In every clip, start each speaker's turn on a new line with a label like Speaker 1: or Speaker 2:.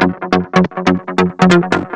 Speaker 1: thank you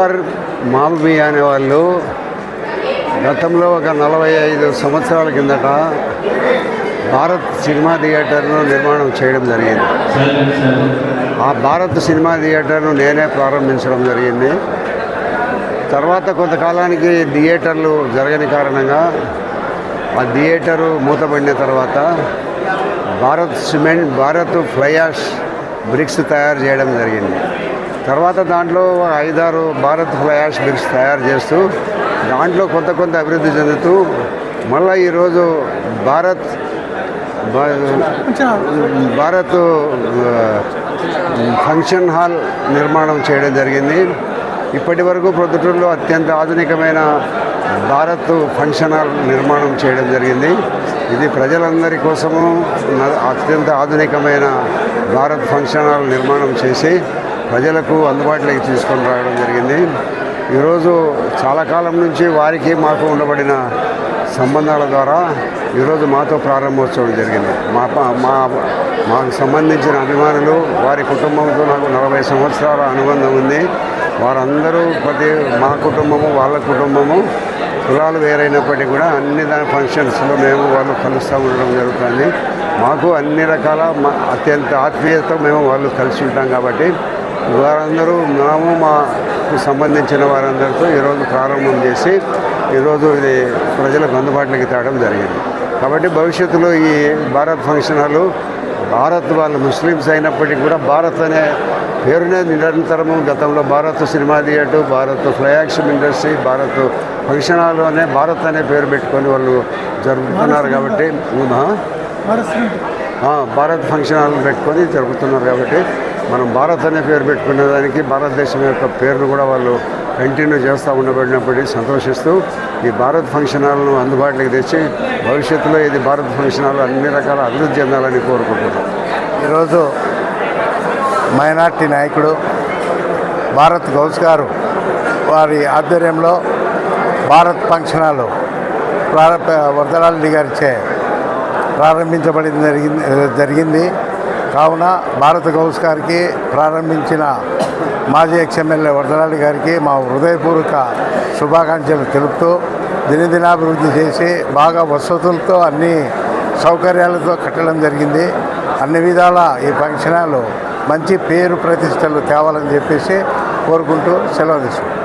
Speaker 1: Ghaffar మాల్మీ అనే వాళ్ళు గతంలో ఒక నలభై ఐదు సంవత్సరాల కిందట భారత్ సినిమా థియేటర్ను నిర్మాణం చేయడం జరిగింది. ఆ భారత్ సినిమా థియేటర్ను నేనే ప్రారంభించడం జరిగింది. తర్వాత కొంతకాలానికి థియేటర్లు జరగని కారణంగా ఆ థియేటరు మూతపడిన తర్వాత Bharat cement Bharat fly ash bricks తయారు చేయడం జరిగింది. తర్వాత దాంట్లో ఐదారు భారత్ ఫ్లయాష్ బ్రిక్స్ తయారు చేస్తూ దాంట్లో కొంత కొంత అభివృద్ధి చెందుతూ మళ్ళీ ఈరోజు భారత్ భారత్ ఫంక్షన్ హాల్ నిర్మాణం చేయడం జరిగింది. ఇప్పటి వరకు ప్రొద్దుటూరులో అత్యంత ఆధునికమైన భారత్ ఫంక్షన్ హాల్ నిర్మాణం చేయడం జరిగింది. ఇది ప్రజలందరి కోసము అత్యంత ఆధునికమైన భారత్ ఫంక్షన్ హాల్ నిర్మాణం చేసి ప్రజలకు అందుబాటులోకి తీసుకొని రావడం జరిగింది. ఈరోజు చాలా కాలం నుంచి వారికి మాకు ఉండబడిన సంబంధాల ద్వారా ఈరోజు మాతో ప్రారంభోత్సవం జరిగింది. మా మా మాకు సంబంధించిన అభిమానులు వారి కుటుంబంతో నాకు నలభై సంవత్సరాల అనుబంధం ఉంది. వారందరూ ప్రతి మా కుటుంబము వాళ్ళ కుటుంబము కులాలు వేరైనప్పటికీ కూడా అన్ని దాని ఫంక్షన్స్లో మేము వాళ్ళు కలుస్తూ ఉండడం జరుగుతుంది. మాకు అన్ని రకాల మా అత్యంత ఆత్మీయతతో మేము వాళ్ళు కలిసి ఉంటాం కాబట్టి వారందరూ మేము మాకు సంబంధించిన వారందరితో ఈరోజు ప్రారంభం చేసి ఈరోజు ఇది ప్రజలకు అందుబాటులోకి తేవడం జరిగింది. కాబట్టి భవిష్యత్తులో ఈ భారత్ ఫంక్షన్ హాలు భారత్ వాళ్ళు ముస్లిమ్స్ అయినప్పటికీ కూడా భారత్ అనే పేరునే నిరంతరము గతంలో భారత్ సినిమా థియేటర్ భారత్ ఫ్లయాక్షన్ ఇండస్ట్రీ భారత్ ఫంక్షన్ హాల్ అనే భారత్ అనే పేరు పెట్టుకొని వాళ్ళు జరుపుతున్నారు కాబట్టి భారత్ ఫంక్షన్ హాల్ పెట్టుకొని జరుపుతున్నారు కాబట్టి మనం భారత్ అనే పేరు పెట్టుకునే దానికి భారతదేశం యొక్క పేరును కూడా వాళ్ళు కంటిన్యూ చేస్తూ ఉండబడినప్పటికీ సంతోషిస్తూ ఈ భారత్ ఫంక్షన్ హాల్ను అందుబాటులోకి తెచ్చి భవిష్యత్తులో ఇది భారత్ ఫంక్షన్ హాల్ అన్ని రకాల అభివృద్ధి చెందాలని కోరుకుంటున్నాం.
Speaker 2: ఈరోజు మైనార్టీ నాయకుడు భారత్ గౌస్ గారు వారి ఆధ్వర్యంలో భారత్ ఫంక్షన్ హాల్ ప్రారంభ వరదలారెడ్డి గారిచే ప్రారంభించబడింది జరిగింది జరిగింది. కావున భారత గౌస్ గారికి ప్రారంభించిన మాజీ ఎక్స్ఎమ్మెల్యే వరదలారెడ్డి గారికి మా హృదయపూర్వక శుభాకాంక్షలు తెలుపుతూ దినదినాభివృద్ధి చేసి బాగా వసతులతో అన్ని సౌకర్యాలతో కట్టడం జరిగింది. అన్ని విధాల ఈ ఫంక్షన్ మంచి పేరు ప్రతిష్టలు తేవాలని చెప్పేసి కోరుకుంటూ సెలవు తీసుకుంటాం